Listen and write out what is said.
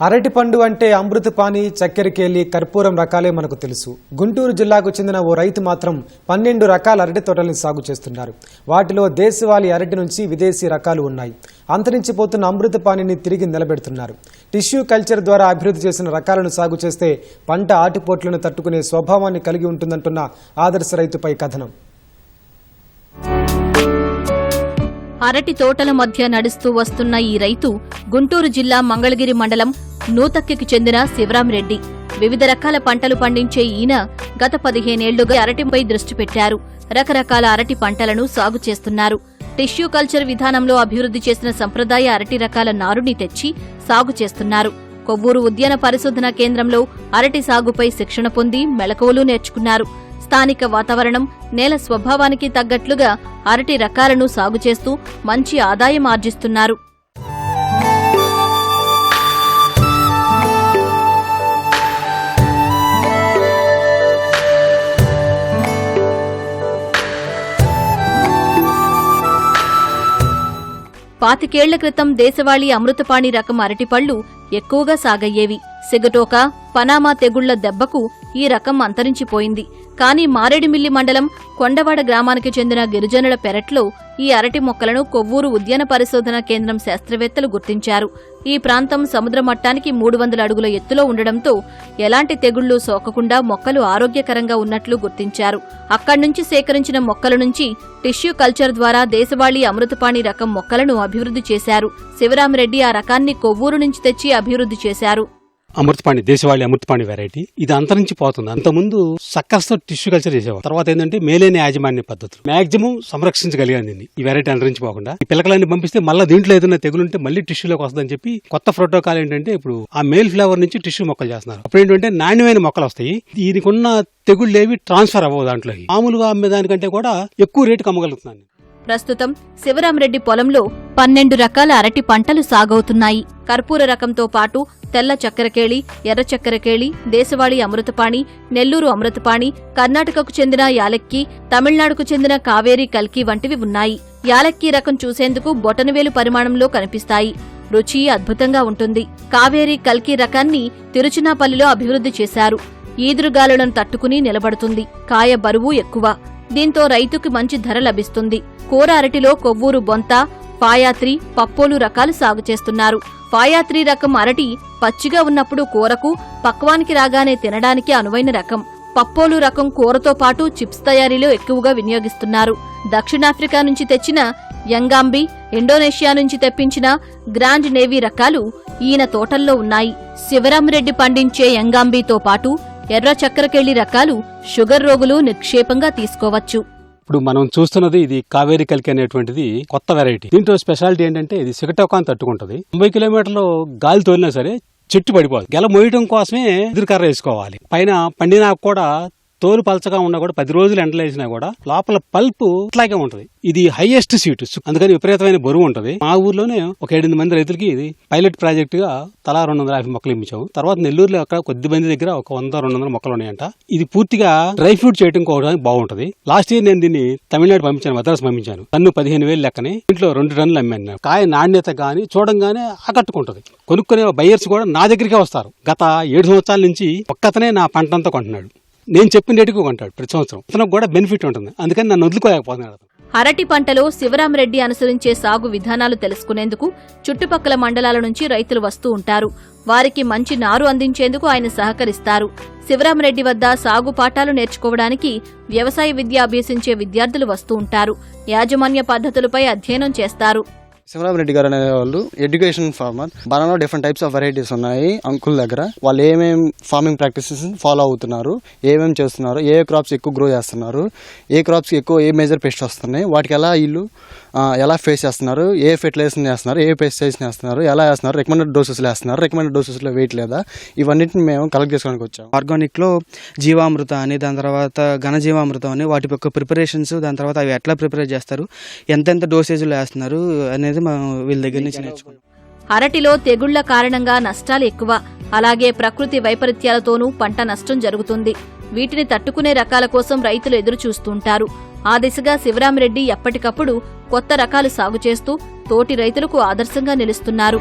అరటిపండు అంటే అమృతపాణి చక్కెరకేలి కర్పూరం రకాలే మనకు తెలుసు. గుంటూరు జిల్లాకు చెందిన ఓ రైతు మాత్రం పన్నెండు రకాల అరటి తోటల్ని సాగు చేస్తున్నారు. వాటిలో దేశవాళీ అరటి నుంచి విదేశీ రకాలు ఉన్నాయి. అంతరించిపోతున్న అమృతపాణిని తిరిగి నిలబెడుతున్నారు. టిష్యూ కల్చర్ ద్వారా అభివృద్ధి చేసిన రకాలను సాగు చేస్తే పంట ఆటిపోట్లను తట్టుకునే స్వభావాన్ని కలిగి ఉంటుందంటున్న ఆదర్శ రైతుపై కథనం. అరటి తోటల మధ్య నడుస్తూ వస్తున్న ఈ రైతు గుంటూరు జిల్లా మంగళగిరి మండలం నూతక్కికి చెందిన శివరాంరెడ్డి వివిధ రకాల పంటలు పండించే ఈయన గత పదిహేనేళ్ళుగా అరటిపై దృష్టి పెట్టారు. రకరకాల అరటి పంటలను సాగు చేస్తున్నారు. టిష్యూ కల్చర్ విధానంలో అభివృద్ధి చేసిన సంప్రదాయ అరటి రకాల నారుని తెచ్చి సాగు చేస్తున్నారు. కొవ్వూరు ఉద్యాన పరిశోధన కేంద్రంలో అరటి సాగుపై శిక్షణ పొంది మెళకువలు నేర్చుకున్నారు. స్థానిక వాతావరణం నేల స్వభావానికి తగ్గట్లుగా అరటి రకాలను సాగు చేస్తూ మంచి ఆదాయం ఆర్జిస్తున్నారు. పాతికేళ్ళ క్రితం దేశవాళీ అమృతపాణి రకం అరటిపళ్ళు ఎక్కువగా సాగయ్యేవి. సిగటోక పనామా తెగుళ్ళ దెబ్బకు ఈ రకం అంతరించిపోయింది. కానీ మారేడుమిల్లి మండలం కొండవాడ గ్రామానికి చెందిన గిరిజనుల పెరట్లో ఈ అరటి మొక్కలను కొవ్వూరు ఉద్యాన పరిశోధన కేంద్రం శాస్త్రవేత్తలు గుర్తించారు. ఈ ప్రాంతం సముద్ర మట్టానికి మూడు వందల అడుగుల ఎత్తులో ఉండడంతో ఎలాంటి తెగుళ్ళు సోకకుండా మొక్కలు ఆరోగ్యకరంగా ఉన్నట్లు గుర్తించారు. అక్కడి నుంచి సేకరించిన మొక్కల నుంచి టిష్యూ కల్చర్ ద్వారా దేశవాళీ అమృతపాణి రకం మొక్కలను అభివృద్ధి చేశారు. శివరామరెడ్డి ఆ రకాన్ని కొవ్వూరు నుంచి తెచ్చి అభివృద్ధి చేశారు. అమృతపాణి దేశవాళి అమృతపాణి వెరైటీ ఇది అంతరించిపోతుంది. అంతకుముందు సక్కస్తో టిష్యూ కల్చర్ చేసేవారు. తర్వాత ఏంటంటే మేలేని యాజమాన్య పద్ధతులు. మాక్సిమం సంరక్షించగలిగాను దీన్ని ఈ వెరైటీ అంతరించిపోకుండా. ఈ పిల్లకలన్నీ పంపిస్తే మళ్ళీ దీంట్లో ఏదైనా తెగులుంటే మళ్ళీ టిష్యూలోకి వస్తుందని చెప్పి కొత్త ప్రోటోకాల్ ఏంటంటే ఇప్పుడు ఆ మేల్ ఫ్లేవర్ నుంచి టిష్యూ మొక్కలు చేస్తున్నారు. అప్పుడు ఏంటంటే నాణ్యమైన మొక్కలు వస్తాయి. దీనికున్న తెగుళ్ళు ఏవి ట్రాన్స్ఫర్ అవ్వవు దాంట్లో. మామూలుగా అమ్మే దానికంటే కూడా ఎక్కువ రేటుకి అమ్మగలుగుతున్నాను ప్రస్తుతం శివరామరెడ్డి పొలంలో పన్నెండు రకాల అరటి పంటలు సాగవుతున్నాయి. కర్పూర రకంతో పాటు తెల్ల చక్కెరకేళి ఎర్ర చక్కెరకేళి దేశవాళీ అమృతపాణి నెల్లూరు అమృతపాణి కర్ణాటకకు చెందిన యాలక్కి తమిళనాడుకు చెందిన కావేరి కల్కి వంటివి ఉన్నాయి. యాలక్కి రకం చూసేందుకు బొటనవేలు పరిమాణంలో కనిపిస్తాయి. రుచి అద్భుతంగా ఉంటుంది. కావేరి కల్కి రకాన్ని తిరుచినాపల్లిలో అభివృద్ధి చేశారు. ఈదురుగాలులను తట్టుకుని నిలబడుతుంది. కాయ బరువు ఎక్కువ. దీంతో రైతుకు మంచి ధర లభిస్తుంది. కూర అరటిలో కొవ్వూరు బొంత ఫాయాత్రి పప్పోలు రకాలు సాగు చేస్తున్నారు. ఫాయాత్రి రకం అరటి పచ్చిగా ఉన్నప్పుడు కూరకు పక్వానికి రాగానే తినడానికి అనువైన రకం. పప్పోలు రకం కూరతో పాటు చిప్స్ తయారీలో ఎక్కువగా వినియోగిస్తున్నారు. దక్షిణాఫ్రికా నుంచి తెచ్చిన యంగాంబి ఇండోనేషియా నుంచి తెప్పించిన గ్రాండ్ నేవీ రకాలు ఈయన తోటల్లో ఉన్నాయి. శివరామరెడ్డి పండించే యంగాంబీతో పాటు ఎర్ర చక్కెరకెళ్ళి రకాలు షుగర్ రోగులు నిక్షేపంగా తీసుకోవచ్చు. ఇప్పుడు మనం చూస్తున్నది ఇది కావేరి కలికి అనేటువంటిది కొత్త వెరైటీ దీంట్లో స్పెషాలిటీ ఏంటంటే ఇది సిగటోకాన్ తట్టుకుంటుంది. తొంభై కిలోమీటర్లు గాలి తోలినా సరే చెట్టు పడిపోదు. గెల మోయటం కోసమే ఎదురుకర్ర వేసుకోవాలి. పైన పండినా కూడా తోలు పలచగా ఉన్నా కూడా పది రోజులు ఎండలేసినా కూడా లోపల పల్పు ఇట్లాగే ఉంటది. ఇది హైయెస్ట్ సీట్ అందుకని విపరీతమైన బరువు ఉంటది. మా ఊర్లోనే ఒక ఏడెనిమిది మంది రైతులకి ఇది పైలట్ ప్రాజెక్ట్గా తలా రెండు వందల యాభై మొక్కలు ఇప్పించాము. తర్వాత నెల్లూరులో అక్కడ కొద్ది మంది దగ్గర ఒక వంద రెండు వందల మొక్కలు ఉన్నాయంట. ఇది పూర్తిగా డ్రై ఫ్రూట్ చేయడం కోవడానికి బాగుంటది. లాస్ట్ ఇయర్ నేను దీన్ని తమిళనాడు పంపించాను మద్రాసు పంపించాను. టన్ను పదిహేను వేలు లెక్కని ఇంట్లో రెండు టన్నులు అమ్మాను కాయ నాణ్యత గాని చూడంగానే ఆకట్టుకుంటది. కొనుక్కునే బయర్స్ కూడా నా దగ్గరికే వస్తారు. గత ఏడు సంవత్సరాల నుంచి ఒక్కతనే నా పంటంతా కొంటున్నాడు. నేను చెప్పిన రేటుకు కొంటాడు ప్రతి సంవత్సరం. అతనికి కూడా బెనిఫిట్ ఉంటుంది. అందుకని నన్ను వదులుకోలేకపోతున్నాడు అరటి పంటలో శివరామరెడ్డి అనుసరించే సాగు విధానాలు తెలుసుకునేందుకు చుట్టుపక్కల మండలాల నుంచి రైతులు వస్తూ ఉంటారు. వారికి మంచి నారు అందించేందుకు ఆయన సహకరిస్తారు. శివరామరెడ్డి వద్ద సాగు పాఠాలు నేర్చుకోవడానికి వ్యవసాయ విద్య అభ్యసించే విద్యార్థులు వస్తూ ఉంటారు. యాజమాన్య పద్ధతులపై అధ్యయనం చేస్తారు. శివరామరెడ్డి గారు అనే వాళ్ళు education farmer. Banana different types of varieties ఉన్నాయి అంకుల్ దగ్గర. వాళ్ళు ఏమేమి ఫార్మింగ్ ప్రాక్టీసెస్ ఫాలో అవుతున్నారు ఏమేమి చేస్తున్నారు ఏ క్రాప్స్ ఎక్కువ గ్రో చేస్తున్నారు ఏ క్రాప్స్ ఎక్కువ ఏ మేజర్ పెస్ట్ వస్తున్నాయి వాటికి ఎలా వీళ్ళు ఎలా ఫేస్ చేస్తున్నారు? ఏ ఫెర్టిలైజేషన్ చేస్తున్నారు? ఏ పెస్టిసైడ్స్ చేస్తున్నారు? ఎలా వేస్తున్నారు రికమెండెడ్ డోసెస్ వేస్తున్నారు? రికమెండెడ్ డోసెస్లో వెయిట్ లేదా? ఇవన్నిటిని మేము కలెక్ట్ చేసుకోవడానికి వచ్చాం ఆర్గానిక్లో జీవామృత అని దాని తర్వాత ఘనజీవామృతం అని వాటి యొక్క ప్రిపరేషన్స్ దాని తర్వాత అవి ఎట్లా ప్రిపేర్ చేస్తారు? ఎంతెంత డోసేజ్లు వేస్తున్నారు? అనేది మనం వీళ్ళ దగ్గర నుంచి నేర్చుకున్నాం. అరటిలో తెగుళ్ళ కారణంగా నష్టాలు ఎక్కువ. అలాగే ప్రకృతి వైపరీత్యాలతోనూ పంట నష్టం జరుగుతుంది. వీటిని తట్టుకునే రకాల కోసం రైతులు ఎదురు చూస్తుంటారు ఆ దిశగా శివరామిరెడ్డి ఎప్పటికప్పుడు కొత్త రకాలు సాగు చేస్తూ తోటి రైతులకు ఆదర్శంగా నిలుస్తున్నారు.